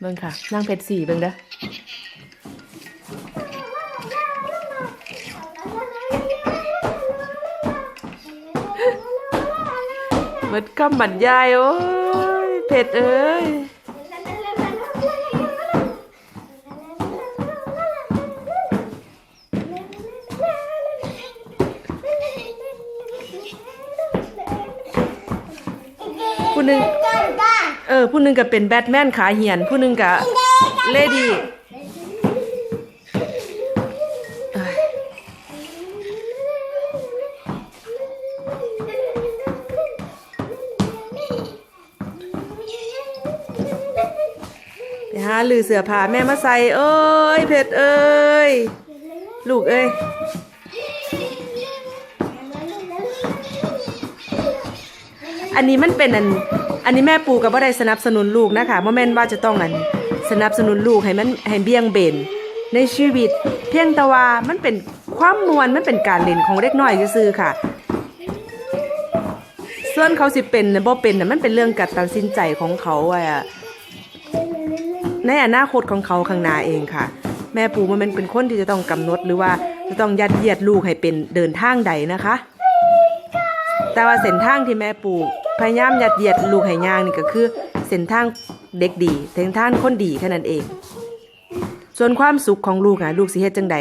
เบิ่งค่ะนั่งเพชรสี่เบิ่งเด้อหมดคำบรรยายโอ้ยเพชรเอ้ยผู้หนึ่ง เออ ผู้หนึ่งก็เป็นแบทแมนขาเหียน ผู้หนึ่งก็เลดี้เอ้ยไปหาลือเสือผ้าแม่มาใส่เอ้ย เพชรเอ้ย ลูกเอ้ยอันนี้มันเป็นอัน อันนี้แม่ปูกับว่าได้สนับสนุนลูกนะคะโมเมนว่าจะต้องอันสนับสนุนลูกให้มันให้เบี่ยงเบนในชีวิต เพียงแต่ว่ามันเป็นความมวลมันเป็นการเล่นของเด็กน้อยซื่อค่ะ ส่วนเขาสิเป็นบ่เป็นน่ะมันเป็นเรื่องการตัดสินใจของเขาอะในอนาคตของเขาข้างหน้าเองค่ะ แม่ปูมันเป็นคนที่จะต้องกำหนดหรือว่าจะต้องยัดเยียดลูกให้เป็นเดินทางใดนะคะ แต่ว่าเส้นทางที่แม่ปู พยายามยัดเยียดลูกให้ย่างนี่ก็คือเส้นทางเด็กดีเส้นทางคนดีแค่นั้นเอง ส่วนความสุขของลูกอะลูกสิเฮ็ดจังใด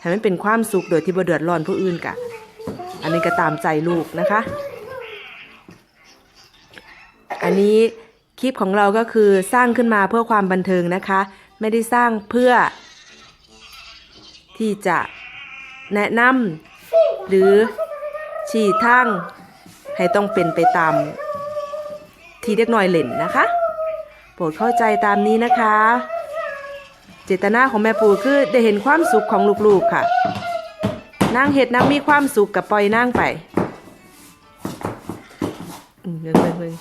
ให้มันเป็นความสุขโดยที่บ่เดือดร้อนผู้อื่นกะ อันนี้ก็ตามใจลูกนะคะ อันนี้คลิปของเราก็คือสร้างขึ้นมาเพื่อความบันเทิงนะคะ ไม่ได้สร้างเพื่อ ที่จะแนะนำหรือชี้ทาง ให้ต้องเป็นไปตามที่เด็กน้อยเล่นนะคะ โปรดเข้าใจตามนี้นะคะ เจตนาของแม่ปูคือได้เห็นความสุขของลูกๆค่ะนางเห็ดนางมีความสุขกับปล่อยนางไปเบิ่งเบิ่งเง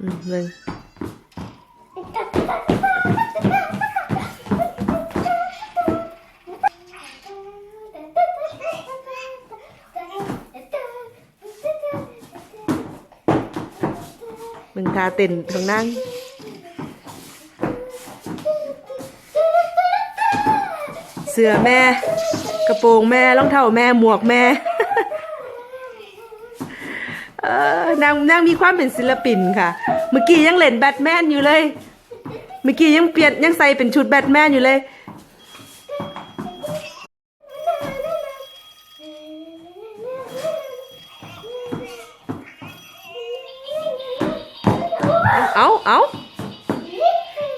อืมเบิ่งมึงทา เต้นของนั่งเสื้อแม่ กระโปรงแม่รองเท้าแม่หมวกแม่เออนางนางมีความเป็นศิลปินค่ะ เมื่อกี้ยังเล่นแบทแมนอยู่เลย เมื่อกี้ยังเปลี่ยนยังใส่เป็นชุดแบทแมนอยู่เลย เอาเอา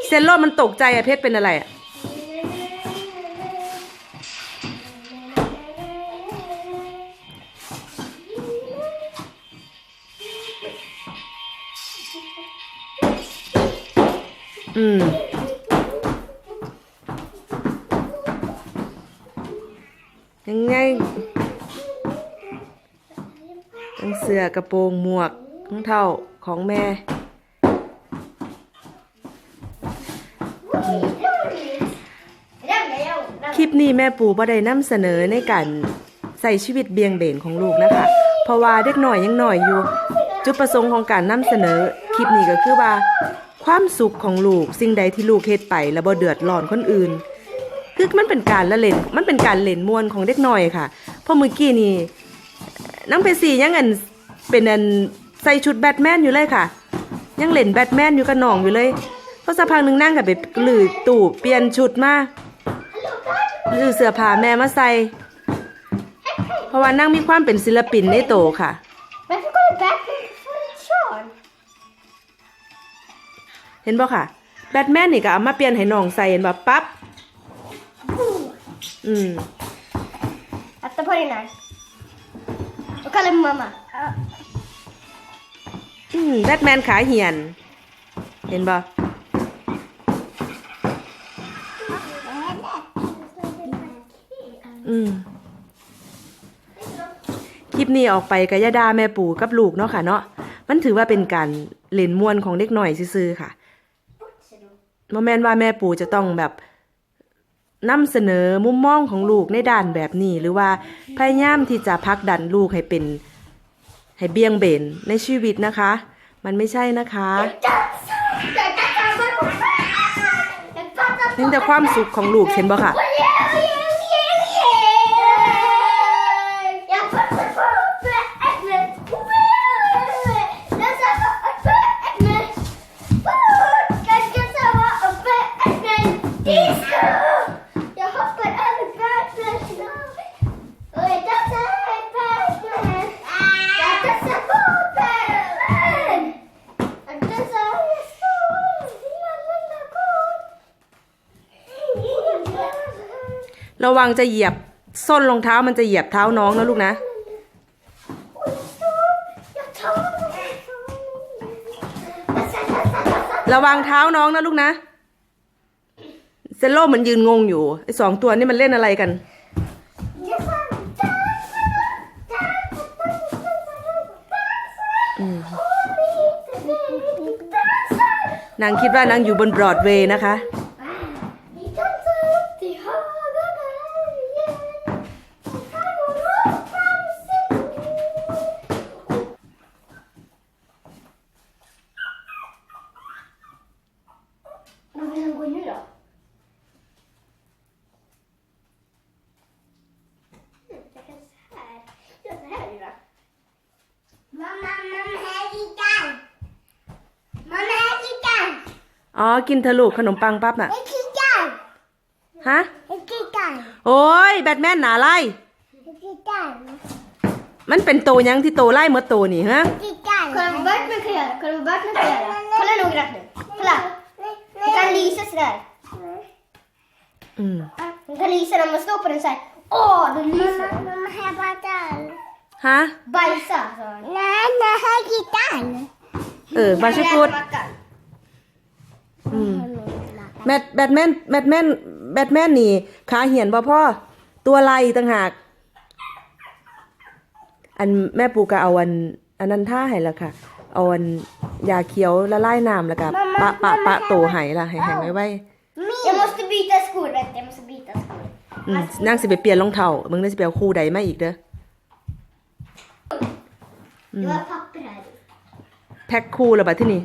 เซนโลมันตกใจอะเพชรเป็นอะไรอะอืมยังไงทั้งเสื้อกระโปรงหมวกรองเท้าของแม่ ลิปนี้แม่ปูบ่ได้นำเสนอในการใส่ชีวิตเบียงเบนของลูกนะคะ เพราะว่าเด็กหน่อยยังหน่อยอยู่ จุดประสงค์ของการนำเสนอคลิปนี้ก็คือว่า ความสุขของลูกสิ่งใดที่ลูกเฮ็ดไป แล้วบ่เดือดร้อนคนอื่น คือมันเป็นการละเล่นมันเป็นการเล่นมวนของเด็กหน้อยค่ะเพราะเมื่อกี้นี่น้องเพชรสียังอันเป็นอันใส่ชุดแบทแมนอยู่เลยค่ะ ยังเล่นแบทแมนอยู่กับน้องอยู่เลยเพราะสักพักหนึงนั่งกับไปหลือตู่เปลี่ยนชุดมา หรือเสื้อผ้าแม่มาใส่ เพราะว่านั่งมีความเป็นศิลปินในโตค่ะ Varför går du back för ett sjal? เห็นบ่ค่ะ แบทแมนนี่ก็เอามาเปลี่ยนให้น้องใส่เห็นบ่ปั๊บ อืม Sätta på din här. Och kalla mig mamma. อืมแบทแมนขาเหียน เห็นบ่อืม คลิ ปนี้ออกไปกบยาดาแม่ปู่กับลูกเนาะค่ะเนาะมันถือว่าเป็นการเล่นมวนของเด็กหน่อยซื่อๆค่ะโมแมนว่าแม่ปู่จะต้องแบบนำเสนอมุมมองของลูกในด้านแบบนี้ หรือว่าพยายามที่จะพักดันลูกให้เป็น ให้เบี่ยงเบนในชีวิตนะคะ มันไม่ใช่นะคะนี่แต่ความสุขของลูกเห็นบ่ค่ะ ระวังจะเหยียบส้นรองเท้ามันจะเหยียบเท้าน้องนะลูกนะ ระวังเท้าน้องนะลูกนะเซโลมันยืนงงอยู่ไอ้สองตัวนี่มันเล่นอะไรกันนางคิดว่านางอยู่บนบรอดเวย์นะคะ อ๋อ กินเธอะลูกขนมปังปั๊บน่ะ Jag tittar. ฮะ Jag tittar. โอ้ย แบทแมนหนาไล่ Jag tittar. มันเป็นโตยังที่โตไล่เมื่อโตนี่ฮะ Tittar. Kolla vad Batman kan göra. Kolla vad Batman kan göra. Kolla noggrant nu. Kolla. Du kan lysa sådär. อืม Du kan lysa när man står på den såhär. Åh, då lyser den. Mamma, här backar. ฮะ Bajsa, sa han. Nej, nej, här tittar. เออ บาชิกูด backar. อืมแบทแบทแมนแบทแมนแบทแมนนี่ขาเหียนบ่พ่อตัวลายต่างหาก อันแม่ปูก็เอาอัน อันนั้นท่าให้ละค่ะ เอาอันยาเขียวละลายน้ำแล้วก็ปะปะปะโตให้ละให้ให้ไว้ไว้ Jag måste byta skor, vänta. Jag måste byta skor. อืมนางสิไปเปลี่ยนรองเท้ามึงได้สิไปเอาคู่ใดมาอีกเด้อ Det var papper här i. แพ็คคู่แล้วบัดที่นี่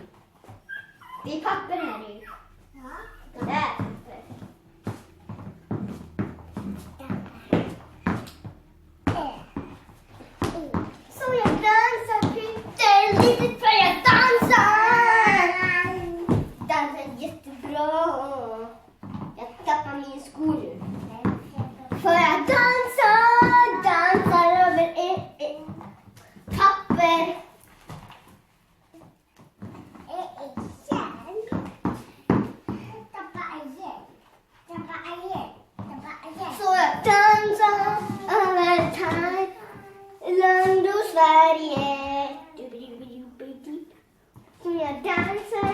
answer.